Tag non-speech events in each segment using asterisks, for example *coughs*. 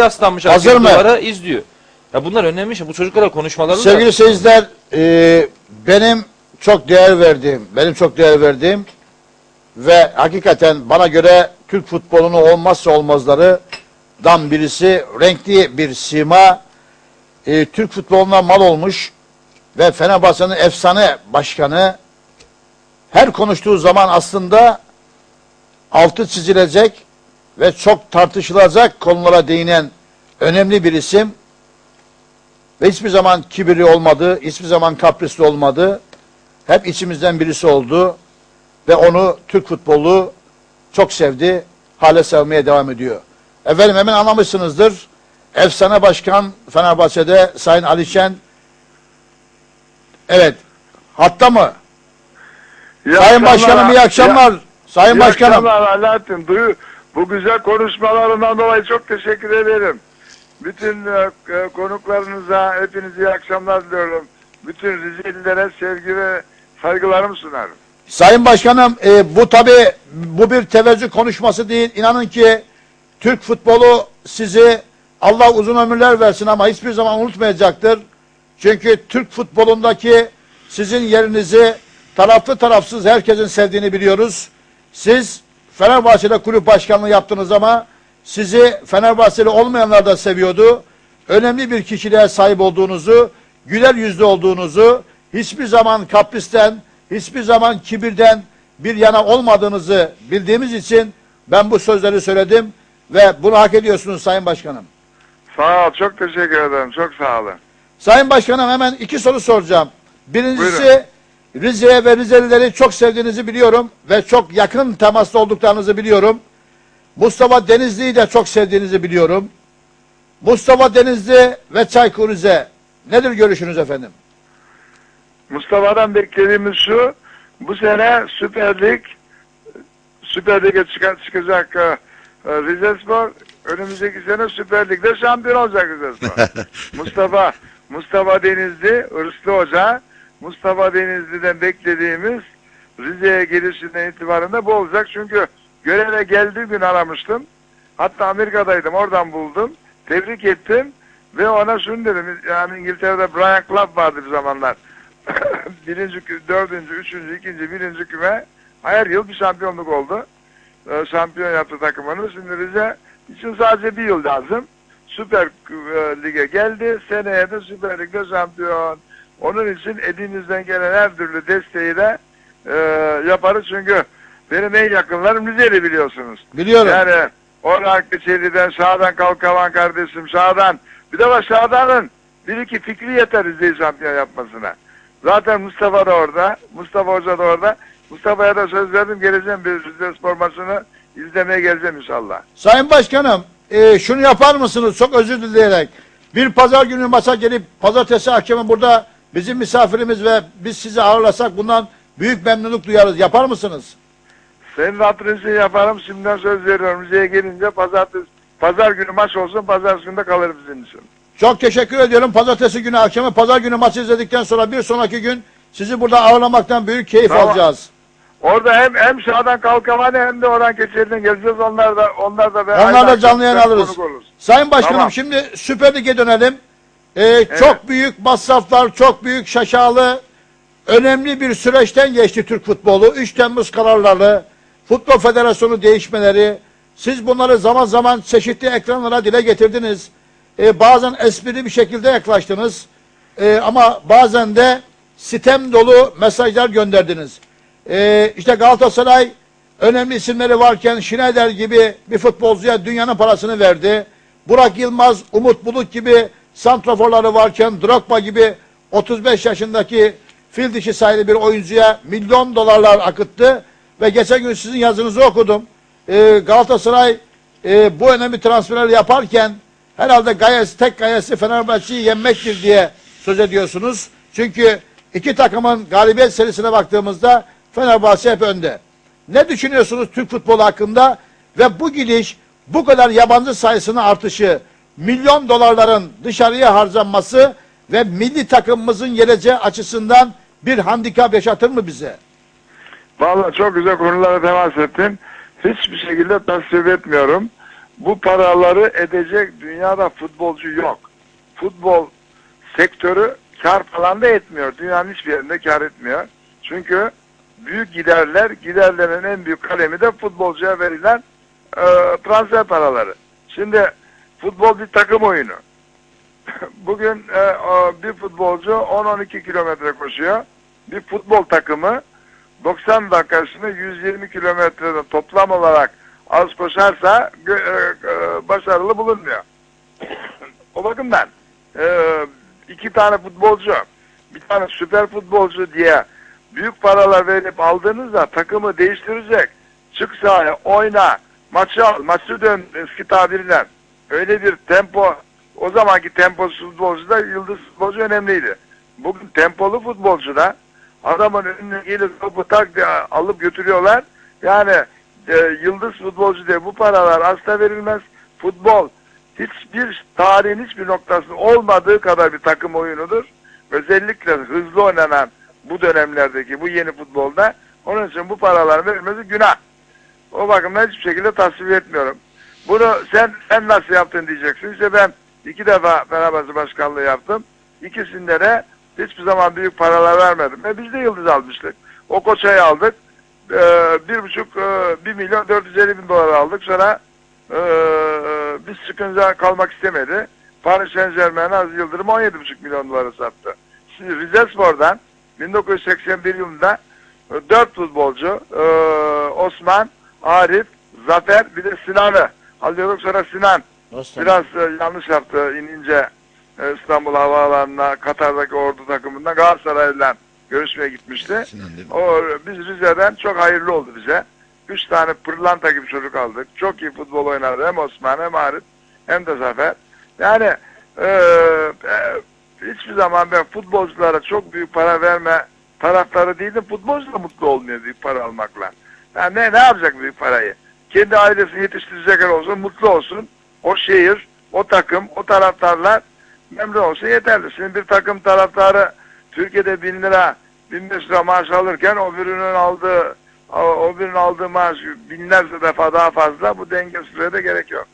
yaslanmış Hazır mı? duvara izliyor. Ya bunlar önemli şey. Bu çocuklara konuşmaları Sevgili lazım. seyirciler, e, benim çok değer verdiğim, benim çok değer verdiğim ve hakikaten bana göre Türk futbolunun olmazsa olmazlarından birisi renkli bir sima. E, Türk futboluna mal olmuş ve Fenerbahçe'nin efsane başkanı her konuştuğu zaman aslında altı çizilecek ve çok tartışılacak konulara değinen önemli bir isim. Ve hiçbir zaman kibirli olmadı, hiçbir zaman kaprisli olmadı. Hep içimizden birisi oldu. Ve onu Türk futbolu çok sevdi, hala sevmeye devam ediyor. Efendim hemen anlamışsınızdır. Efsane Başkan Fenerbahçe'de Sayın Ali Şen. Evet, hatta mı? İyi Sayın akşamlar. Başkanım iyi akşamlar. Sayın İyi Başkanım. akşamlar Alaaddin. Duyu, bu güzel konuşmalarından dolayı çok teşekkür ederim. Bütün e, e, konuklarınıza hepinize iyi akşamlar diliyorum. Bütün Rizelilere sevgi ve saygılarımı sunarım. Sayın Başkanım e, bu tabi bu bir tevezzü konuşması değil. İnanın ki Türk futbolu sizi Allah uzun ömürler versin ama hiçbir zaman unutmayacaktır. Çünkü Türk futbolundaki sizin yerinizi taraflı tarafsız herkesin sevdiğini biliyoruz. Siz Fenerbahçe'de kulüp başkanlığı yaptınız ama sizi Fenerbahçeli olmayanlar da seviyordu. Önemli bir kişiliğe sahip olduğunuzu, güler yüzlü olduğunuzu, hiçbir zaman kapristen, hiçbir zaman kibirden bir yana olmadığınızı bildiğimiz için ben bu sözleri söyledim ve bunu hak ediyorsunuz Sayın Başkanım. Sağ ol. Çok teşekkür ederim. Çok sağ olun. Sayın Başkanım hemen iki soru soracağım. Birincisi. Rize'ye ve Rizelileri çok sevdiğinizi biliyorum ve çok yakın temaslı olduklarınızı biliyorum. Mustafa Denizli'yi de çok sevdiğinizi biliyorum. Mustafa Denizli ve Çaykur Rize nedir görüşünüz efendim? Mustafa'dan beklediğimiz şu. Bu sene Süper Lig Süper Lig'e çıka- çıkacak e, e, Rizespor önümüzdeki sene Süper Lig'de şampiyon olacak Rizespor. *laughs* Mustafa Mustafa Denizli, Hırslı Hoca, Mustafa Denizli'den beklediğimiz Rize'ye gelişinden itibaren de bu olacak. Çünkü göreve geldiği gün aramıştım. Hatta Amerika'daydım, oradan buldum. Tebrik ettim ve ona şunu dedim. Yani İngiltere'de Brian Clough vardı bir zamanlar. *coughs* birinci, dördüncü, üçüncü, ikinci, birinci küme her yıl bir şampiyonluk oldu. Ee, şampiyon yaptı takımını. Şimdi Rize için sadece bir yıl lazım. Süper e, Lig'e geldi. Seneye de Süper Lig'de şampiyon. Onun için elimizden gelen her türlü desteği de e, yaparız. Çünkü benim en yakınlarım Rize'li biliyorsunuz. Biliyorum. Yani Orhan Keçeli'den, Şadan Kalkavan kardeşim, Şadan. Bir de var Şadan'ın bir iki fikri yeter Rize'yi şampiyon yapmasına. Zaten Mustafa da orada, Mustafa Hoca da orada. Mustafa'ya da söz verdim geleceğim bir Rize spor maçını izlemeye geleceğim inşallah. Sayın Başkanım e, şunu yapar mısınız çok özür dileyerek bir pazar günü maça gelip pazartesi akşamı burada bizim misafirimiz ve biz sizi ağırlasak bundan büyük memnunluk duyarız. Yapar mısınız? Senin hatırın için yaparım. Şimdiden söz veriyorum. Rize'ye gelince pazartesi, pazar günü maç olsun. Pazar günü kalır bizim için. Çok teşekkür ediyorum. Pazartesi günü akşamı, pazar günü maçı izledikten sonra bir sonraki gün sizi burada ağırlamaktan büyük keyif Tamam. alacağız. Orada hem hem Şadan Kalkavan'ı hem de Orhan Keçeli'den geleceğiz. Onlar da onlar da Onlar da canlı yayın alırız. Sayın Başkanım Tamam. şimdi Süper Lig'e dönelim. Ee, Çok büyük masraflar, çok büyük şaşalı, önemli bir süreçten geçti Türk futbolu. 3 Temmuz kararları, Futbol Federasyonu değişmeleri, siz bunları zaman zaman çeşitli ekranlara dile getirdiniz. Ee, bazen esprili bir şekilde yaklaştınız. Ee, ama bazen de sitem dolu mesajlar gönderdiniz. Ee, işte Galatasaray önemli isimleri varken Schneider gibi bir futbolcuya dünyanın parasını verdi. Burak Yılmaz, Umut Bulut gibi santraforları varken Drogba gibi 35 yaşındaki fil dişi sayılı bir oyuncuya milyon dolarlar akıttı. Ve geçen gün sizin yazınızı okudum. Ee, Galatasaray e, bu önemli transferleri yaparken herhalde gayesi, tek gayesi Fenerbahçe'yi yenmektir diye söz ediyorsunuz. Çünkü iki takımın galibiyet serisine baktığımızda Fenerbahçe hep önde. Ne düşünüyorsunuz Türk futbolu hakkında ve bu gidiş bu kadar yabancı sayısının artışı, milyon dolarların dışarıya harcanması ve milli takımımızın geleceği açısından bir handikap yaşatır mı bize? Vallahi çok güzel konulara temas ettin. Hiçbir şekilde tasvip etmiyorum. bu paraları edecek dünyada futbolcu yok. Futbol sektörü kar falan da etmiyor. Dünyanın hiçbir yerinde kar etmiyor. Çünkü büyük giderler, giderlerin en büyük kalemi de futbolcuya verilen e, transfer paraları. Şimdi futbol bir takım oyunu. *laughs* Bugün e, bir futbolcu 10-12 kilometre koşuyor. Bir futbol takımı 90 dakikasını 120 kilometrede toplam olarak az koşarsa e, e, başarılı bulunmuyor. *clears throat* o bakımdan e, iki tane futbolcu, bir tane süper futbolcu diye büyük paralar verip aldığınızda takımı değiştirecek. Çık sahaya, oyna, maçı al, maçı dön eski tabirle. Öyle bir tempo, o zamanki temposuz futbolcuda yıldız futbolcu önemliydi. Bugün tempolu futbolcuda adamın önüne gelip topu tak diye alıp götürüyorlar. Yani e, yıldız futbolcu diye bu paralar asla verilmez. Futbol hiçbir tarihin hiçbir noktasında olmadığı kadar bir takım oyunudur. Özellikle hızlı oynanan bu dönemlerdeki bu yeni futbolda onun için bu paralar verilmesi günah. O bakımdan hiçbir şekilde tasvip etmiyorum. Bunu sen sen nasıl yaptın diyeceksin. İşte ben iki defa Fenerbahçe başkanlığı yaptım. İkisinde de hiçbir zaman büyük paralar vermedim. E biz de yıldız almıştık. O koçayı aldık. Ee, bir buçuk, e, bir milyon dört yüz elli bin dolar aldık. Sonra e, biz sıkınca kalmak istemedi. Paris Saint Germain'e Aziz Yıldırım 17,5 milyon dolara sattı. Şimdi Rizespor'dan 1981 yılında e, dört futbolcu e, Osman, Arif, Zafer bir de Sinan'ı alıyorduk. Sonra Sinan Nasıl? biraz e, yanlış yaptı inince e, İstanbul Havaalanı'na Katar'daki ordu takımından Galatasaray'la görüşmeye gitmişti. O biz Rize'den çok hayırlı oldu bize. Üç tane pırlanta gibi çocuk aldık. Çok iyi futbol oynadı. Hem Osman hem Arif hem de Zafer. Yani e, e, hiçbir zaman ben futbolculara çok büyük para verme taraftarı değildim. Futbolcu da mutlu olmuyor büyük para almakla. Yani ne, ne yapacak büyük parayı? Kendi ailesini yetiştirecekler olsun, mutlu olsun. O şehir, o takım, o taraftarlar memnun olsun yeterli. Şimdi bir takım taraftarı Türkiye'de bin lira, bin lira maaş alırken o birinin aldığı o o birinin aldığı maaş binlerce defa daha fazla. Bu dengesizliğe de gerek yok.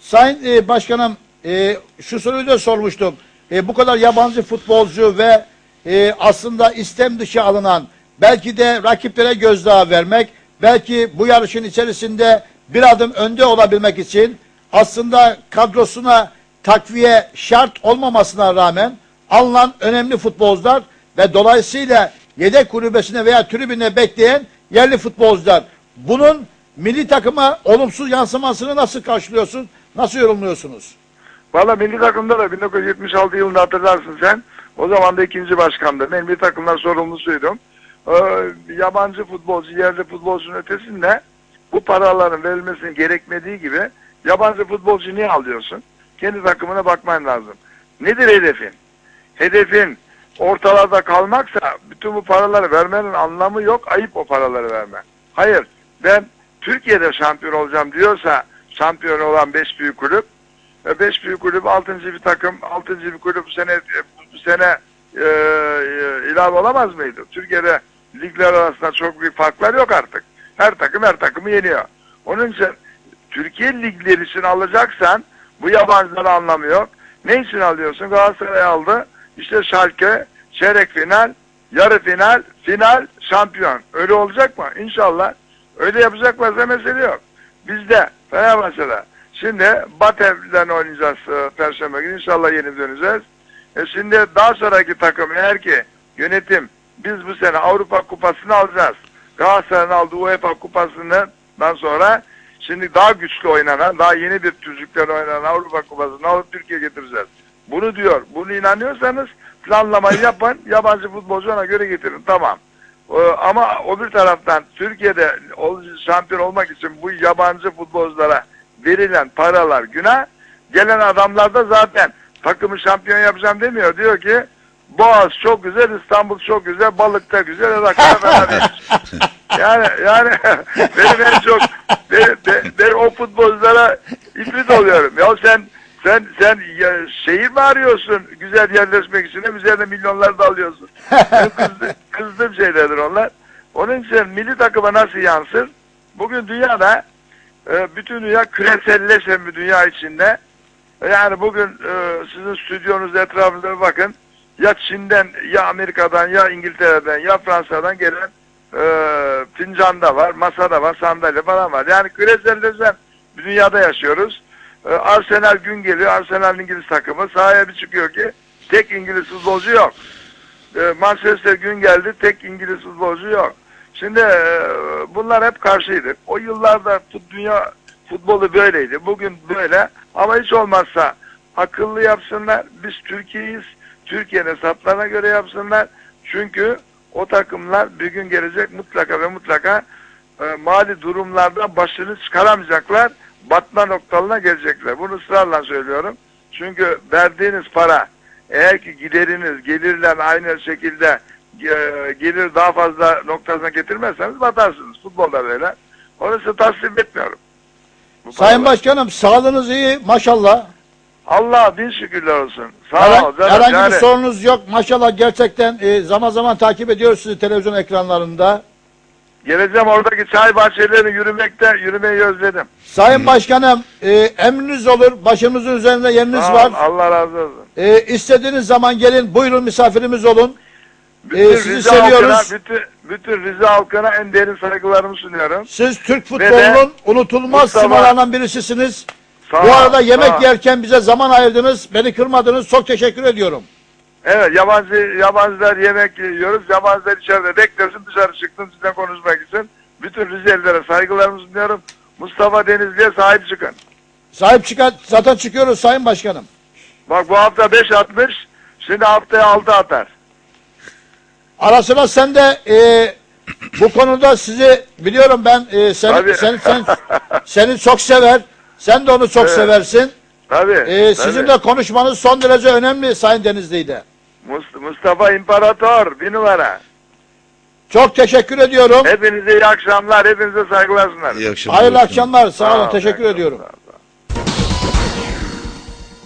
Sayın e, Başkanım e, şu soruyu da sormuştum. E, bu kadar yabancı futbolcu ve e, aslında istem dışı alınan belki de rakiplere gözdağı vermek, belki bu yarışın içerisinde bir adım önde olabilmek için aslında kadrosuna takviye şart olmamasına rağmen alınan önemli futbolcular ve dolayısıyla yedek kulübesine veya tribüne bekleyen yerli futbolcular. Bunun milli takıma olumsuz yansımasını nasıl karşılıyorsun? Nasıl yorumluyorsunuz? Valla milli takımda da 1976 yılında hatırlarsın sen. O zaman da ikinci başkandım. Ben milli takımlar sorumlusuydum. Ee, yabancı futbolcu, yerli futbolcunun ötesinde bu paraların verilmesinin gerekmediği gibi yabancı futbolcu niye alıyorsun? Kendi takımına bakman lazım. Nedir hedefin? Hedefin ortalarda kalmaksa bütün bu paraları vermenin anlamı yok. Ayıp o paraları verme. Hayır. Ben Türkiye'de şampiyon olacağım diyorsa şampiyon olan beş büyük kulüp e, beş büyük kulüp altıncı bir takım altıncı bir kulüp bu sene e, bu sene e, e, ilave olamaz mıydı? Türkiye'de ligler arasında çok büyük farklar yok artık. Her takım her takımı yeniyor. Onun için Türkiye ligleri için alacaksan bu yabancıları anlamı yok. Ne için alıyorsun? Galatasaray aldı. İşte Schalke çeyrek final, yarı final, final, şampiyon. Öyle olacak mı? İnşallah. Öyle yapacaklarsa mesele yok. Bizde Fenerbahçe'de şimdi Batev'den oynayacağız e, Perşembe günü. İnşallah yeni döneceğiz. E şimdi daha sonraki takım eğer ki yönetim biz bu sene Avrupa Kupası'nı alacağız. Galatasaray'ın aldığı UEFA Kupası'ndan sonra şimdi daha güçlü oynanan, daha yeni bir tüzükten oynanan Avrupa Kupası'nı alıp Türkiye'ye getireceğiz. Bunu diyor. Bunu inanıyorsanız planlamayı yapın. Yabancı futbolcu ona göre getirin. Tamam. Ee, ama o bir taraftan Türkiye'de şampiyon olmak için bu yabancı futbolculara verilen paralar günah. Gelen adamlar da zaten takımı şampiyon yapacağım demiyor. Diyor ki Boğaz çok güzel, İstanbul çok güzel, balık da güzel, *laughs* Yani yani *laughs* benim en çok ben, o futbolculara ifrit oluyorum. Ya sen sen sen ya, şehir mi arıyorsun güzel yerleşmek için? Hem üzerine milyonlar da alıyorsun. Benim kızdı, *laughs* kızdığım şeylerdir onlar. Onun için milli takıma nasıl yansır? Bugün dünyada e, bütün dünya küreselleşen bir dünya içinde. E, Yani bugün e, sizin stüdyonuz etrafınıza bir bakın. Ya Çin'den, ya Amerika'dan, ya İngiltere'den, ya Fransa'dan gelen e, fincan da var, masa da var, sandalye falan var. Yani küreselleşen bir dünyada yaşıyoruz. E, Arsenal gün geliyor, Arsenal İngiliz takımı sahaya bir çıkıyor ki tek İngiliz futbolcu yok. E, Manchester gün geldi, tek İngiliz futbolcu yok. Şimdi e, bunlar hep karşıydı. O yıllarda dünya futbolu böyleydi. Bugün böyle. Ama hiç olmazsa akıllı yapsınlar. Biz Türkiye'yiz. Türkiye'nin hesaplarına göre yapsınlar. Çünkü o takımlar bir gün gelecek mutlaka ve mutlaka e, mali durumlardan başını çıkaramayacaklar. Batma noktalarına gelecekler. Bunu ısrarla söylüyorum. Çünkü verdiğiniz para eğer ki gideriniz, gelirler aynı şekilde e, gelir daha fazla noktasına getirmezseniz batarsınız. Futbolda böyle. Onu size tasvip etmiyorum. Bu Sayın paralar. Başkanım sağlığınız iyi maşallah. Allah bin şükürler olsun. Sağ Herhangi, ol canım. herhangi Yani bir sorunuz yok. Maşallah gerçekten e, zaman zaman takip ediyoruz sizi televizyon ekranlarında. geleceğim oradaki çay bahçelerini yürümekte, yürümeyi özledim. Sayın Başkanım e, emriniz olur. Başımızın üzerinde yeriniz Sağ ol, var. Allah razı olsun. E, istediğiniz zaman gelin buyurun misafirimiz olun. Bütün Ee, sizi Rize seviyoruz. halkına, bütün, bütün Rize halkına en derin saygılarımı sunuyorum. Siz Türk Ve futbolunun unutulmaz Mustafa- simalarından birisisiniz. Sağ Bu arada yemek sağ yerken bize zaman ayırdınız. Beni kırmadınız. Çok teşekkür ediyorum. Evet yabancı yabancılar yemek yiyoruz. Yabancılar içeride beklesin dışarı çıktım sizden konuşmak için. Bütün Rizelilere saygılarımı sunuyorum. Mustafa Denizli'ye sahip çıkın. Sahip çıkan zaten çıkıyoruz Sayın Başkanım. Bak bu hafta 5 atmış. Şimdi haftaya 6 atar. Ara sıra sen de e, bu konuda sizi biliyorum ben e, seni, Tabii. sen, sen, seni çok sever. Sen de onu çok Evet. seversin. Tabii. E, tabii. sizinle konuşmanız son derece önemli Sayın Denizli'de. Mus- Mustafa İmparator bir numara. Çok teşekkür ediyorum. Hepinize iyi akşamlar. Hepinize saygılar sunarım. İyi akşamlar. Hayırlı akşamlar. Sağ olun. ol, Teşekkür ediyorum. sağ ol.